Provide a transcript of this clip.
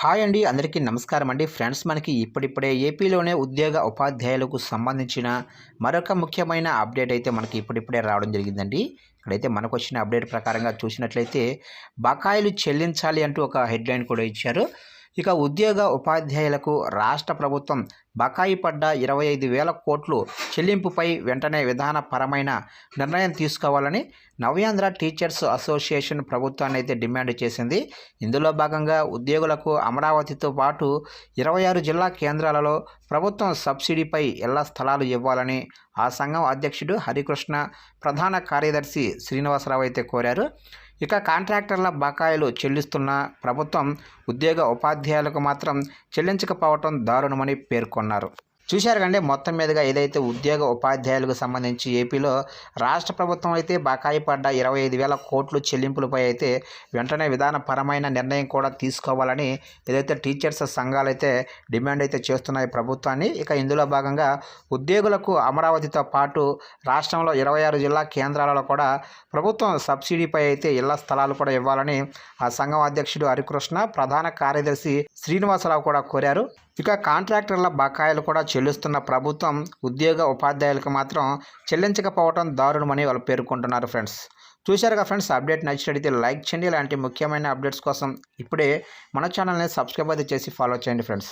Hi అండి అందరికీ నమస్కారం అండి. ఫ్రెండ్స్ మనకి ఇప్పుడిప్పుడే ఏపీలోనే ఉద్యోగ ఉపాధ్యాయులకు సంబంధించిన మరొక ముఖ్యమైన అప్డేట్ అయితే మనకి ఇప్పుడిప్పుడే రావడం జరిగిందండి. ఇక్కడైతే మనకు వచ్చిన అప్డేట్ ప్రకారంగా చూసినట్లయితే బకాయిలు చెల్లించాలి అంటూ ఒక హెడ్లైన్ కూడా ఇచ్చారు. ఇక ఉద్యోగ ఉపాధ్యాయులకు రాష్ట్ర ప్రభుత్వం బకాయి పడ్డ ఇరవై ఐదు వేల కోట్లు చెల్లింపుపై వెంటనే విధానపరమైన నిర్ణయం తీసుకోవాలని నవ్యాంధ్ర టీచర్స్ అసోసియేషన్ ప్రభుత్వాన్ని అయితే డిమాండ్ చేసింది. ఇందులో భాగంగా ఉద్యోగులకు అమరావతితో పాటు ఇరవై ఆరు జిల్లా కేంద్రాలలో ప్రభుత్వం సబ్సిడీపై ఇళ్ళ స్థలాలు ఇవ్వాలని ఆ సంఘం అధ్యక్షుడు హరికృష్ణ ప్రధాన కార్యదర్శి శ్రీనివాసరావు అయితే కోరారు. ఇక కాంట్రాక్టర్ల బకాయిలు చెల్లిస్తున్న ప్రభుత్వం ఉద్యోగ ఉపాధ్యాయులకు మాత్రం చెల్లించకపోవటం దారుణమని పేర్కొన్నారు. coronaron. చూశారు కంటే మొత్తం మీదుగా ఏదైతే ఉద్యోగ ఉపాధ్యాయులకు సంబంధించి ఏపీలో రాష్ట్ర ప్రభుత్వం అయితే బకాయి పడ్డ ఇరవై ఐదు వేల కోట్లు చెల్లింపులపై అయితే వెంటనే విధానపరమైన నిర్ణయం కూడా తీసుకోవాలని ఏదైతే టీచర్స్ సంఘాలు అయితే డిమాండ్ అయితే చేస్తున్నాయి ప్రభుత్వాన్ని ఇక ఇందులో భాగంగా ఉద్యోగులకు అమరావతితో పాటు రాష్ట్రంలో ఇరవై ఆరు జిల్లా కేంద్రాలలో కూడా ప్రభుత్వం సబ్సిడీపై అయితే ఇళ్ళ స్థలాలు కూడా ఇవ్వాలని ఆ సంఘం అధ్యక్షుడు హరికృష్ణ ప్రధాన కార్యదర్శి శ్రీనివాసరావు కూడా కోరారు. ఇక కాంట్రాక్టర్ల బకాయిలు కూడా చెల్లిస్తున్న ప్రభుత్వం ఉద్యోగ ఉపాధ్యాయులకు మాత్రం చెల్లించకపోవడం దారుణమని వాళ్ళు పేర్కొంటున్నారు ఫ్రెండ్స్. చూశారుగా ఫ్రెండ్స్ అప్డేట్ నచ్చినట్లయితే లైక్ చేయండి. ఇలాంటి ముఖ్యమైన అప్డేట్స్ కోసం ఇప్పుడే మన ఛానల్ని సబ్స్క్రైబ్ అయితే చేసి ఫాలో చేయండి ఫ్రెండ్స్.